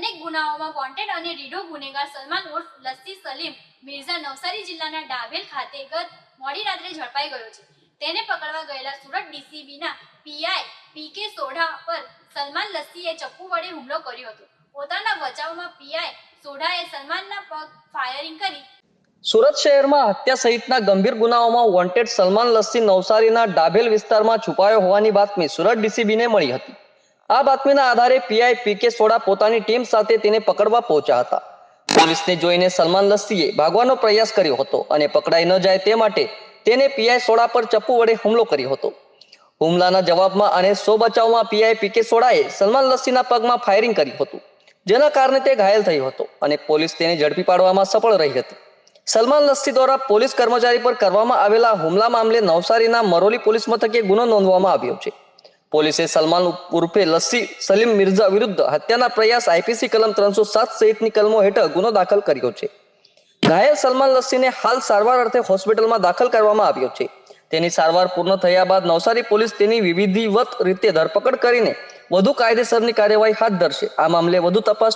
અનેક ગુનાઓમાં વોન્ટેડ અને રીઢો ગુનેગાર સલમાન ઉર્ફ લસ્સી સલીમ, મિર્ઝા નવસારી જિલ્લાના ડાબેલ ખાતે ગત મોડી રાત્રે ઝડપાઈ ગયો છે. તેને પકડવા ગયેલા Surat ડીસીબીના P I P K Sodha પર સલમાન લસ્સીએ ચપ્પુ વડે હુમલો કર્યો હતો. પોતાના બચાવમાં પીઆઈ સોઢાએ સલમાનના પગ ફાયરિંગ કરી સુરત શહેરમાં હત્યા સહિતના ગંભીર ગુનાઓમાં વોન્ટેડ સલમાન લસ્સી નવસારીના ડાભેલ વિસ્તારમાં છુપાયો હોવાની બાતમી સુરત ડીસીબીને મળી હતી. આ બાતમીના આધારે P I P K Sodha પોતાની ટીમ સાથે તેને પકડવા પહોંચ્યા હતા. પોલીસને જોઈને સલમાન લસ્સીએ ભાગવાનો પ્રયાસ કર્યો હતો અને પકડાઈ ન જાય તે માટે તેને પીઆઈ સોડા પર ચપ્પુ વડે હુમલો કર્યો હતો. હુમલાના જવાબમાં અને સો બચાવમાં પીઆઈ પીકે સોડાએ સલમાન લસ્સીના પગમાં ફાયરિંગ કર્યું હતું, જેના કારણે તે ઘાયલ થયો હતો અને પોલીસ તેને ઝડપી પાડવામાં સફળ રહી હતી. સલમાન લસ્સી દ્વારા પોલીસ કર્મચારી પર કરવામાં આવેલા હુમલા મામલે નવસારીના મરોલી પોલીસ મથકે ગુનો નોંધવામાં આવ્યો છે. પોલીસે સલમાન ઉર્ફે લસ્સી સલીમ મિર્ઝા વિરુદ્ધ હત્યાના પ્રયાસ આઈપીસી કલમ ત્રણસો સાત સહિતની કલમો હેઠળ ગુનો દાખલ કર્યો છે. ઘાયલ સલમાન લસ્સીને હાલ સારવાર અર્થે હોસ્પિટલમાં દાખલ કરવામાં આવ્યો છે. તેની સારવાર પૂર્ણ થયા બાદ નવસારી પોલીસ તેની વિવિધિવત રીતે ધરપકડ કરીને વધુ કાયદેસરની કાર્યવાહી હાથ ધરશે. આ મામલે વધુ તપાસ